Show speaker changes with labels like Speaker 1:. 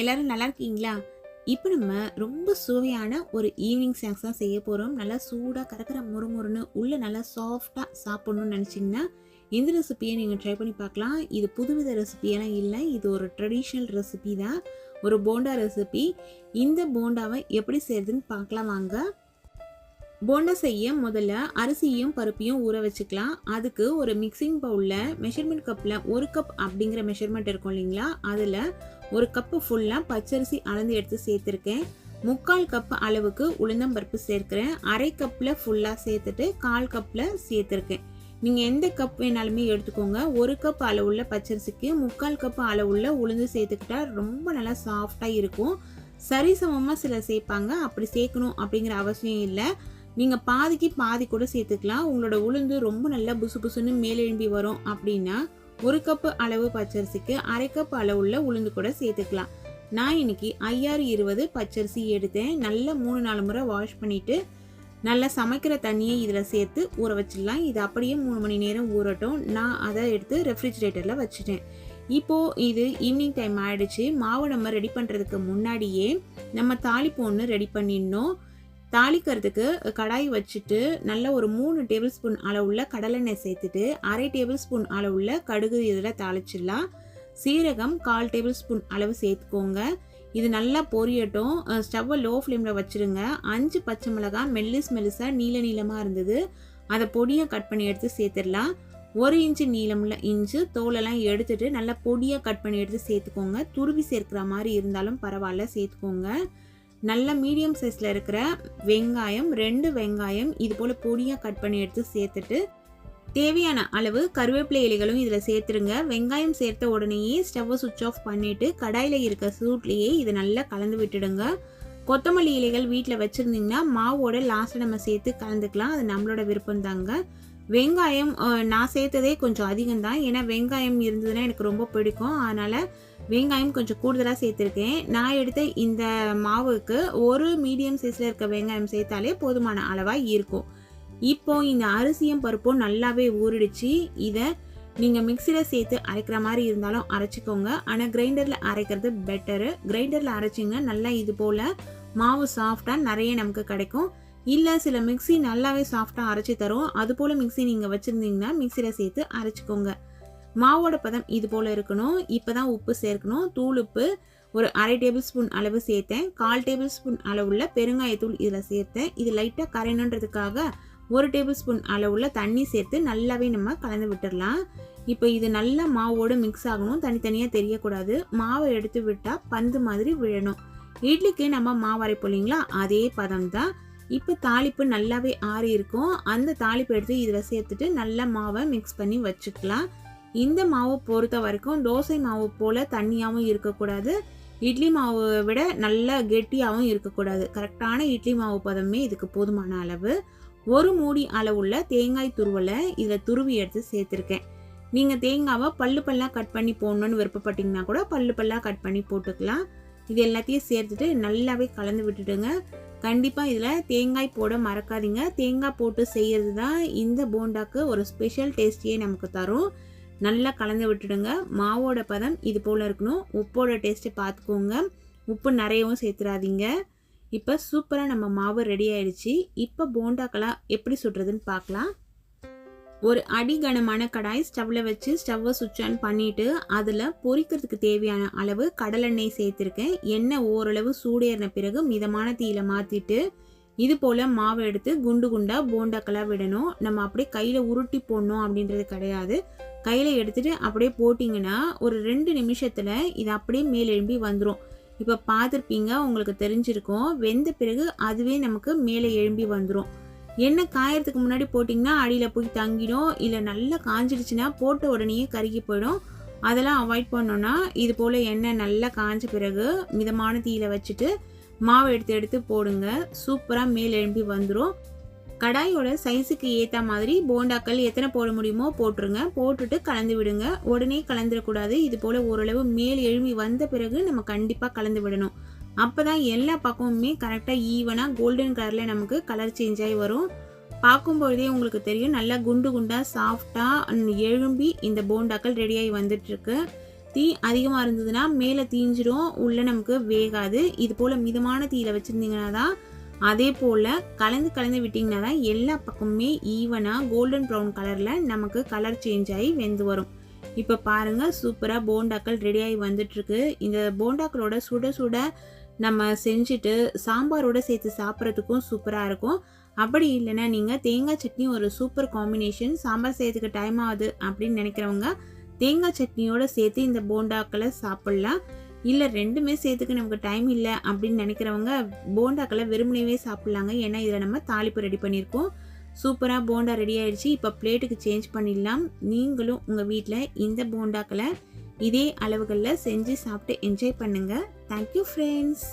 Speaker 1: எல்லாரும் நல்லா இருக்கீங்களா? இப்போ நம்ம ரொம்ப சுவையான ஒரு ஈவினிங் ஸ்நாக்ஸ் தான் செய்ய போகிறோம் நல்லா சூடாக கறக்கிற முறுமுறுன்னு உள்ளே நல்லா சாஃப்டாக சாப்பிட்ணுன்னு நினச்சிங்கன்னா இந்த ரெசிபியை நீங்கள் ட்ரை பண்ணி பார்க்கலாம். இது புதுவித ரெசிபியெல்லாம் இல்லை. இது ஒரு ட்ரெடிஷ்னல் ரெசிபி தான். ஒரு போண்டா ரெசிபி இந்த போண்டாவை எப்படி செய்யறதுன்னு பார்க்கலாம் வாங்க. போண்டா செய்ய முதல்ல அரிசியும் பருப்பையும் ஊற வச்சுக்கலாம். அதுக்கு ஒரு மிக்சிங் பவுலில் மெஷர்மெண்ட் கப்பில் ஒரு கப் அப்படிங்கிற மெஷர்மெண்ட் இருக்கும் இல்லைங்களா? அதில் ஒரு கப்பு ஃபுல்லாக பச்சரிசி அளந்து எடுத்து சேர்த்துருக்கேன். முக்கால் கப் அளவுக்கு உளுந்தம்பருப்பு சேர்க்குறேன். அரை கப்பில் ஃபுல்லாக சேர்த்துட்டு கால் கப்பில் சேர்த்துருக்கேன். நீங்கள் எந்த கப் வேணாலுமே எடுத்துக்கோங்க. ஒரு கப் அளவுள்ள பச்சரிசிக்கு முக்கால் கப் அளவுள்ள உளுந்து சேர்த்துக்கிட்டா ரொம்ப நல்லா சாஃப்டாக இருக்கும். சரிசமமாக சிலர் சேர்ப்பாங்க. அப்படி சேர்க்கணும் அப்படிங்கிற அவசியம் இல்லை. நீங்கள் பாதிக்கு பாதி கூட சேர்த்துக்கலாம். உங்களோட உளுந்து ரொம்ப நல்லா புசு புசுன்னு மேலெழும்பி வரும் அப்படின்னா ஒரு கப்பு அளவு பச்சரிசிக்கு அரை கப் அளவுள்ள உளுந்து கூட சேர்த்துக்கலாம். நான் இன்னைக்கு ஐயாறு இருபது பச்சரிசி எடுத்தேன். நல்லா மூணு நாலு முறை வாஷ் பண்ணிட்டு நல்லா சமைக்கிற தண்ணியை இதில் சேர்த்து ஊற வச்சிடலாம். இது அப்படியே மூணு மணி நேரம் ஊறட்டும். நான் அதை எடுத்து ரெஃப்ரிஜிரேட்டரில் வச்சுட்டேன். இப்போது இது ஈவினிங் டைம் ஆகிடுச்சு மாவு நம்ம ரெடி பண்ணுறதுக்கு முன்னாடியே நம்ம தாளிப்பு ஒன்று ரெடி பண்ணிடணும். தாளிக்கிறதுக்கு கடாய் வச்சுட்டு நல்ல ஒரு மூணு டேபிள் ஸ்பூன் அளவுள்ள கடலெண்ணெய் சேர்த்துட்டு அரை டேபிள் ஸ்பூன் அளவுள்ள கடுகு இதில் தாளிச்சிடலாம். சீரகம் கால் டேபிள் ஸ்பூன் அளவு சேர்த்துக்கோங்க. இது நல்லா பொரியட்டும். ஸ்டவ்வை லோ ஃப்ளேமில் வச்சுருங்க. அஞ்சு பச்சை மிளகாய் மெல்லிஸ் மெல்லிஸாக நீல நீளமாக இருந்தது. அதை பொடியாக கட் பண்ணி எடுத்து சேர்த்துடலாம். ஒரு இன்ச்சு நீளமுள்ள இன்ச்சு தோலெல்லாம் எடுத்துட்டு நல்லா பொடியாக கட் பண்ணி எடுத்து சேர்த்துக்கோங்க. துருவி சேர்க்குற மாதிரி இருந்தாலும் பரவாயில்ல சேர்த்துக்கோங்க. நல்ல மீடியம் சைஸில் இருக்கிற வெங்காயம் ரெண்டு வெங்காயம் இது போல் பொடியாக கட் பண்ணி எடுத்து சேர்த்துட்டு தேவையான அளவு கருவேப்பிலை இலைகளும் இதில் சேர்த்துருங்க. வெங்காயம் சேர்த்த உடனேயே ஸ்டவ்வை சுவிட்ச் ஆஃப் பண்ணிவிட்டு கடாயில் இருக்க சூட்லேயே இதை நல்லா கலந்து விட்டுடுங்க. கொத்தமல்லி இலைகள் வீட்டில் வச்சுருந்தீங்கன்னா மாவோட லாஸ்ட்டை நம்ம சேர்த்து கலந்துக்கலாம். அது நம்மளோட விருப்பம் தாங்க. வெங்காயம் நான் சேர்த்ததே கொஞ்சம் அதிகம் தான் ஏன்னா வெங்காயம் இருந்ததுன்னா எனக்கு ரொம்ப பிடிக்கும். அதனால் வெங்காயம் கொஞ்சம் கூடுதலாக சேர்த்துருக்கேன். நான் எடுத்த இந்த மாவுக்கு ஒரு மீடியம் சைஸில் இருக்க வெங்காயம் சேர்த்தாலே போதுமான அளவாக இருக்கும். இப்போ இந்த அரிசியும் பருப்பும் நல்லாவே ஊறிடுச்சு. இதை நீங்கள் மிக்சியில் சேர்த்து அரைக்கிற மாதிரி இருந்தாலும் அரைச்சிக்கோங்க. ஆனால் கிரைண்டரில் அரைக்கிறது பெட்டரு கிரைண்டரில் அரைச்சிங்க நல்லா இது போல் மாவு சாஃப்டாக நிறைய நமக்கு கிடைக்கும். இல்லை சில மிக்சி நல்லாவே சாஃப்டாக அரைச்சி தரும். அது போல் மிக்சி நீங்கள் வச்சுருந்தீங்கன்னா மிக்சியில் சேர்த்து அரைச்சிக்கோங்க. மாவோட பதம் இது போல் இருக்கணும். இப்போ தான் உப்பு சேர்க்கணும். தூள் உப்பு ஒரு அரை டேபிள் ஸ்பூன் அளவு சேர்த்தேன். கால் டேபிள் ஸ்பூன் அளவுள்ள பெருங்காயத்தூள் இதில் சேர்த்தேன். இது லைட்டாக கரையணுன்றதுக்காக ஒரு டேபிள் ஸ்பூன் அளவுள்ள தண்ணி சேர்த்து நல்லாவே நம்ம கலந்து விட்டுடலாம் இப்போ இது நல்லா மாவோடு மிக்ஸ் ஆகணும். தனித்தனியாக தெரியக்கூடாது. மாவை எடுத்து விட்டால் பந்து மாதிரி விழணும். இட்லிக்கு நம்ம மாவு அரைப்போம் இல்லைங்களா? அதே பதம் தான். இப்போ தாளிப்பு நல்லாவே ஆறி இருக்கும் அந்த தாளிப்பு எடுத்து இதில் சேர்த்துட்டு நல்லா மாவை மிக்ஸ் பண்ணி வச்சுக்கலாம். இந்த மாவு பொறுத்த வரைக்கும் தோசை மாவு போல் தண்ணியாகவும் இருக்கக்கூடாது. இட்லி மாவு விட நல்ல கெட்டியாகவும் இருக்கக்கூடாது. கரெக்டான இட்லி மாவு பதமே இதுக்கு போதுமான அளவு. ஒரு மூடி அளவுள்ள தேங்காய் துருவலை இதில் துருவி எடுத்து சேர்த்துருக்கேன். நீங்கள் தேங்காவை பல்லு பல்லாக கட் பண்ணி போடணுன்னு விருப்பப்பட்டீங்கன்னா கூட பல்லு பல்லாக கட் பண்ணி போட்டுக்கலாம். இது எல்லாத்தையும் சேர்த்துட்டு நல்லாவே கலந்து விட்டுடுங்க. கண்டிப்பாக இதில் தேங்காய் போட மறக்காதீங்க. தேங்காய் போட்டு செய்கிறது தான் இந்த போண்டாக்கு ஒரு ஸ்பெஷல் டேஸ்டியே நமக்கு தரும். நல்லா கலந்து விட்டுடுங்க. மாவோட பதம் இது போல் இருக்கணும். உப்போட டேஸ்ட்டு பார்த்துக்கோங்க உப்பு நிறையவும் சேர்த்துறாதீங்க. இப்போ சூப்பராக நம்ம மாவு ரெடி ஆயிடுச்சு. இப்போ போண்டாக்கெல்லாம் எப்படி சுடுறதுன்னு பார்க்கலாம் ஒரு அடிகனமான கடாய் ஸ்டவ்வில் வச்சு ஸ்டவ்வை சுவிட்ச் ஆன் பண்ணிவிட்டு அதில் பொரிக்கிறதுக்கு தேவையான அளவு கடலெண்ணெய் சேர்த்துருக்கேன். எண்ணெய் ஓரளவு சூடேறின பிறகு மிதமான தீயில மாற்றிட்டு இது போல் மாவை எடுத்து குண்டு குண்டாக போண்டாக்கெல்லாம் விடணும். நம்ம அப்படியே கையில் உருட்டி போடணும் அப்படின்றது கிடையாது. கையில் எடுத்துகிட்டு அப்படியே போட்டிங்கன்னா ஒரு ரெண்டு நிமிஷத்தில் இது அப்படியே மேலெழும்பி வந்துடும் இப்போ பார்த்துருப்பீங்க உங்களுக்கு தெரிஞ்சிருக்கும். வெந்த பிறகு அதுவே நமக்கு மேலே எழும்பி வந்துடும் எண்ணெய் காயறதுக்கு முன்னாடி போட்டிங்கன்னா அடியில் போய் தங்கிடும். இல்லை நல்லா காஞ்சிடுச்சுன்னா போட்ட உடனேயே கருகி போயிடும். அதெல்லாம் அவாய்ட் பண்ணோன்னா இது போல் எண்ணெய் நல்லா காஞ்ச பிறகு மிதமான தீயில வச்சுட்டு மாவு எடுத்து எடுத்து போடுங்க. சூப்பராக மேல் எழும்பி வந்துடும் கடாயோட சைஸுக்கு ஏற்ற மாதிரி போண்டாக்கள் எத்தனை போட முடியுமோ போட்டுருங்க. போட்டுட்டு கலந்து விடுங்க. உடனே கலந்துடக்கூடாது. இது போல் ஓரளவு மேல் எழும்பி வந்த பிறகு நம்ம கண்டிப்பாக கலந்து விடணும். அப்போ தான் எல்லா பக்கமுமே கரெக்டாக ஈவனாக கோல்டன் கலரில் நமக்கு கலர் சேஞ்ச் ஆகி வரும். பார்க்கும்பொழுதே உங்களுக்கு தெரியும். நல்லா குண்டு குண்டாக சாஃப்டாக எழும்பி இந்த போண்டாக்கள் ரெடியாகி வந்துட்டுருக்கு. தீ அதிகமாக இருந்ததுன்னா மேலே தீஞ்சிடும் உள்ளே நமக்கு வேகாது. இது போல் மிதமான தீயில் வச்சுருந்தீங்கன்னா தான் அதே போல் கலந்து கலந்து விட்டிங்கன்னா தான் எல்லா பக்கமுமே ஈவனாக கோல்டன் ப்ரௌன் கலரில் நமக்கு கலர் சேஞ்ச் ஆகி வெந்து வரும். இப்போ பாருங்கள் சூப்பராக போண்டாக்கள் ரெடியாகி ஆகி வந்துட்டுருக்கு. இந்த போண்டாக்களோட சுட சுட நம்ம செஞ்சுட்டு சாம்பாரோட சேர்த்து சாப்பிட்றதுக்கும் சூப்பராக இருக்கும். அப்படி இல்லைன்னா நீங்கள் தேங்காய் சட்னி ஒரு சூப்பர் காம்பினேஷன் சாம்பார் செய்யறதுக்கு டைம் ஆகுது அப்படின்னு நினைக்கிறவங்க தேங்காய் சட்னியோடு சேர்த்து இந்த போண்டாக்களை சாப்பிட்லாம். இல்லை ரெண்டுமே சேர்த்துக்கு நமக்கு டைம் இல்லை அப்படின்னு நினைக்கிறவங்க போண்டாக்களை வெறுமனையே சாப்பிட்லாங்க. ஏன்னா இதில் நம்ம தாளிப்பு ரெடி பண்ணியிருக்கோம். சூப்பராக போண்டா ரெடி ஆயிடுச்சு. இப்போ பிளேட்டுக்கு சேஞ்ச் பண்ணிடலாம். நீங்களும் உங்கள் வீட்டில் இந்த போண்டாக்களை இதே அளவுகளில் செஞ்சு சாப்பிட்டு என்ஜாய் பண்ணுங்கள் தேங்க்யூ ஃப்ரெண்ட்ஸ்